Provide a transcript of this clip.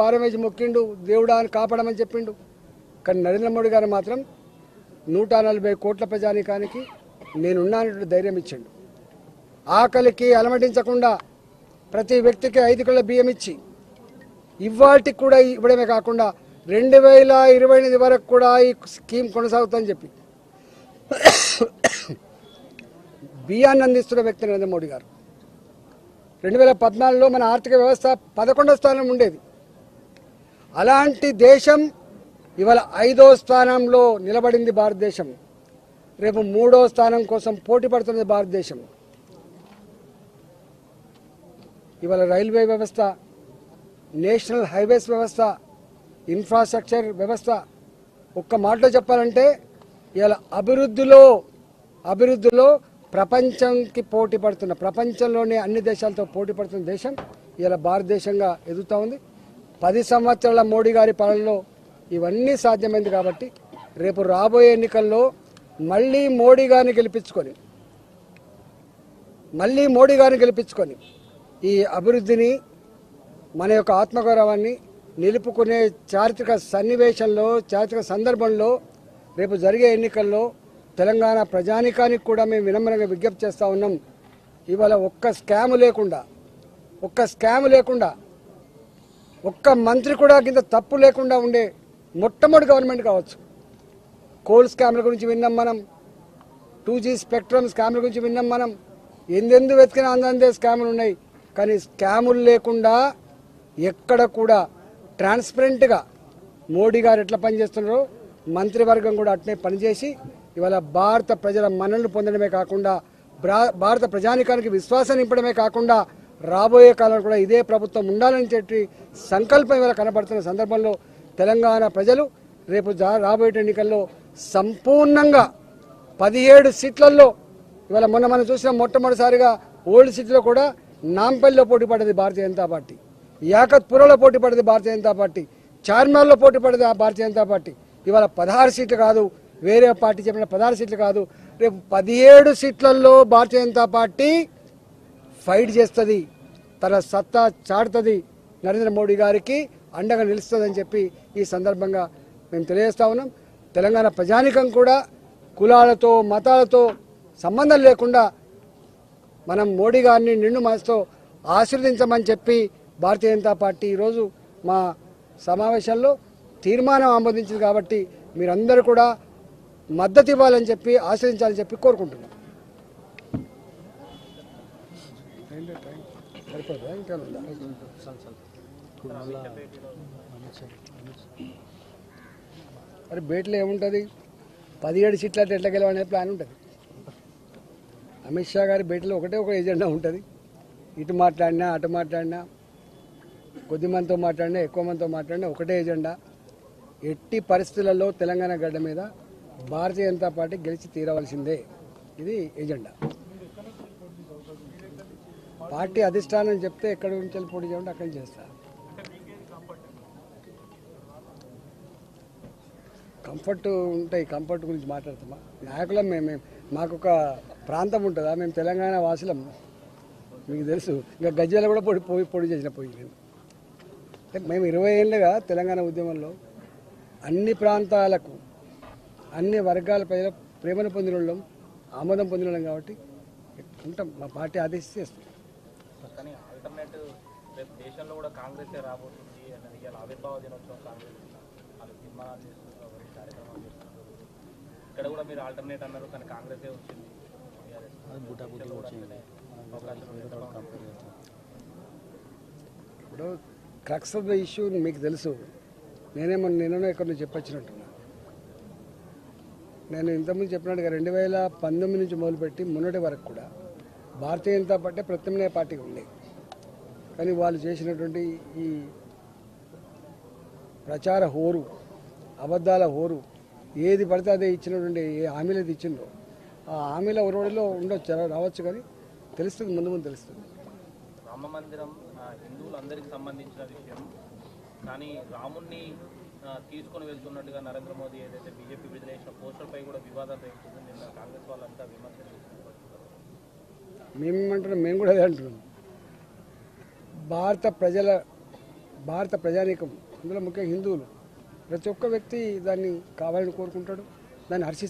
భారం వేసి మొక్కిండు దేవుడా అని కాపాడమని చెప్పిండు. కానీ నరేంద్ర మోడీ గారు మాత్రం నూట నలభై కోట్ల ప్రజానికానికి నేనున్నానట్టు ధైర్యం ఇచ్చిండు. ఆకలికి అలమటించకుండా ప్రతి వ్యక్తికి ఐదు కిలోల బియ్యం ఇచ్చి ఇవాటికి కూడా ఇవ్వడమే కాకుండా రెండు వేల ఇరవై ఎనిమిది వరకు కూడా ఈ స్కీమ్ కొనసాగుతుందని చెప్పి బియ్యాన్ని అందిస్తున్న వ్యక్తి నరేంద్ర మోడీ గారు. రెండు వేల పద్నాలుగులో మన ఆర్థిక వ్యవస్థ పదకొండో స్థానం ఉండేది. అలాంటి దేశం ఇవాళ ఐదో స్థానంలో నిలబడింది భారతదేశం. రేపు మూడో స్థానం కోసం పోటీ పడుతున్నది భారతదేశం. ఇవాళ రైల్వే వ్యవస్థ నేషనల్ హైవేస్ వ్యవస్థ ఇన్ఫ్రాస్ట్రక్చర్ వ్యవస్థ ఒక్క మాటలో చెప్పాలంటే ఇవాళ అభివృద్ధిలో అభివృద్ధిలో ప్రపంచంకి పోటీ పడుతున్న ప్రపంచంలోనే అన్ని దేశాలతో పోటీ పడుతున్న దేశం ఇలా భారతదేశంగా ఎదుగుతూ ఉంది. పది సంవత్సరాల మోడీ గారి పాలనలో ఇవన్నీ సాధ్యమైంది కాబట్టి రేపు రాబోయే ఎన్నికల్లో మళ్ళీ మోడీ గారిని గెలిపించుకొని మళ్ళీ మోడీ గారిని గెలిపించుకొని ఈ అభివృద్ధిని మన యొక్క ఆత్మగౌరవాన్ని నిలుపుకునే చారిత్రక సన్నివేశంలో చారిత్రక సందర్భంలో రేపు జరిగే ఎన్నికల్లో తెలంగాణ ప్రజానికానికి కూడా మేము వినమ్రంగా విజ్ఞప్తి చేస్తూ ఉన్నాం. ఇవాళ ఒక్క స్కామ్ లేకుండా ఒక్క స్కామ్ లేకుండా ఒక్క మంత్రి కూడా కింద తప్పు లేకుండా ఉండే మొట్టమొదటి గవర్నమెంట్ కావచ్చు. కోల్ స్కామ్ల గురించి విన్నాం మనం. టూ జీ స్పెక్ట్రమ్ స్కామ్ల గురించి విన్నాం మనం. ఎందెందు వెతికినా అందందే స్కాములు ఉన్నాయి. కానీ స్కాములు లేకుండా ఎక్కడ కూడా ట్రాన్స్పరెంట్గా మోడీ గారు ఎట్లా పనిచేస్తున్నారో మంత్రివర్గం కూడా అట్నే పనిచేసి ఇవాళ భారత ప్రజల మన్నలు పొందడమే కాకుండా భారత ప్రజానికానికి విశ్వాసం నింపడమే కాకుండా రాబోయే కాలంలో కూడా ఇదే ప్రభుత్వం ఉండాలని చెప్పి సంకల్పం ఇవాళ కనబడుతున్న సందర్భంలో తెలంగాణ ప్రజలు రేపు జా- రాబోయే ఎన్నికల్లో సంపూర్ణంగా పదిహేడు సీట్లలో ఇవాళ మొన్న మనం చూసిన మొట్టమొదటిసారిగా ఓల్డ్ సిటీలో కూడా నాంపల్లిలో పోటీ పడ్డది భారతీయ జనతా పార్టీ యాకత్పురలో పోటీ పడ్డది భారతీయ జనతా పార్టీ చార్మినార్లో పోటీ పడ్డది ఆ భారతీయ జనతా పార్టీ. ఇవాళ పదహారు సీట్లు కాదు వేరే పార్టీ చెప్పిన పదహారు సీట్లు కాదు. రేపు పదిహేడు సీట్లలో భారతీయ జనతా పార్టీ ఫైట్ చేస్తుంది తన సత్తా చాటుతుంది నరేంద్ర మోడీ గారికి అండగా నిలుస్తుందని చెప్పి ఈ సందర్భంగా మేము తెలియజేస్తా ఉన్నాం. తెలంగాణ ప్రజానికం కూడా కులాలతో మతాలతో సంబంధం లేకుండా మనం మోడీ గారిని నిండు మనసుతో ఆశీర్వదించమని చెప్పి భారతీయ జనతా పార్టీ ఈరోజు మా సమావేశంలో తీర్మానం ఆమోదించింది కాబట్టి మీరందరూ కూడా మద్దతు ఇవ్వాలని చెప్పి ఆశ్రయించాలని చెప్పి కోరుకుంటున్నాం. ఇంకా ఉందా? మరి బేట్లో ఏముంటుంది? పదిహేడు సీట్లు అంటే ఎట్లా గెలవనే ప్లాన్ ఉంటుంది. అమిత్ షా గారి భేటీలో ఒకటే ఒక ఎజెండా ఉంటుంది. ఇటు మాట్లాడినా అటు మాట్లాడినా కొద్ది మందితో మాట్లాడినా ఎక్కువ మందితో మాట్లాడినా ఒకటే ఎజెండా. ఎట్టి పరిస్థితులలో తెలంగాణ గడ్డ మీద భారతీయ జనతా పార్టీ గెలిచి తీరవలసిందే. ఇది ఎజెండా. పార్టీ అధిష్టానం చెప్తే ఎక్కడి నుంచి వెళ్ళి పోటీ చేయండి అక్కడ నుంచి చేస్తా కంఫర్ట్ ఉంటాయి కంఫర్ట్ గురించి మాట్లాడతామా? నాయకులం మేము మాకు ఒక ప్రాంతం ఉంటుందా? మేము తెలంగాణ వాసులం. మీకు తెలుసు. ఇంకా గజ్జల కూడా పొడి పోయి పొడి చేసిన పోయి మేము మేము ఇరవై ఏళ్ళుగా తెలంగాణ ఉద్యమంలో అన్ని ప్రాంతాలకు అన్ని వర్గాల ప్రజల ప్రేమను పొందిన వాళ్ళం ఆమోదం పొందిన వాళ్ళం కాబట్టి ఉంటాం. మా పార్టీ ఆదేశిస్తే చేస్తాం. కానీ ఆల్టర్నేట్ రేపు దేశంలో కూడా కాంగ్రెస్ రాబోతుంది అన్నది ఇవాళ ఆవిర్భావ దినోత్సవం కాంగ్రెస్ వాళ్ళు తీర్మానాలు చేస్తున్నారు కార్యక్రమాలు చేస్తున్నారు. ఇక్కడ కూడా మీరు ఆల్టర్నేట్ అన్నారు కానీ కాంగ్రెసే వచ్చింది. ఇప్పుడు క్రక్స్ ఆఫ్ ద ఇష్యూ మీకు తెలుసు. నేనేమో నేను ఇక్కడ నుంచి చెప్పొచ్చినట్టున్నా. నేను ఇంతకుముందు చెప్పినట్టుగా రెండు వేల పంతొమ్మిది నుంచి మొదలుపెట్టి మొన్నటి వరకు కూడా భారతీయ జనతా పార్టీ ప్రత్యామ్నాయ పార్టీ ఉంది కానీ వాళ్ళు చేసినటువంటి ఈ ప్రచార హోరు అబద్ధాల హోరు ఏది పడితే అదే ఇచ్చినటువంటి ఏ హామీలు అయితే ఇచ్చిందో ఆ హామీల ఒరవడిలో ఉండొచ్చు రావచ్చు కానీ తెలుస్తుంది ముందు ముందు తెలుస్తుంది. రామ మందిరం హిందువులందరికీ సంబంధించిన విషయం. కానీ రాముణ్ణి తీసుకొని వెళ్తున్నట్టుగా నరేంద్ర మోదీ ఏదైతే బీజేపీ విడుదల చేసిన పోస్టర్పై కూడా వివాదాలు రేపుతుంది నిన్న కాంగ్రెస్ వాళ్ళంతా విమర్శలు మేమేమంటున్నాం మేము కూడా అదే అంటున్నాం. భారత ప్రజల భారత ప్రజానీకం అందులో ముఖ్యంగా హిందువులు. ప్రతి ఒక్క వ్యక్తి దాన్ని కావాలని కోరుకుంటాడు దాన్ని హర్షి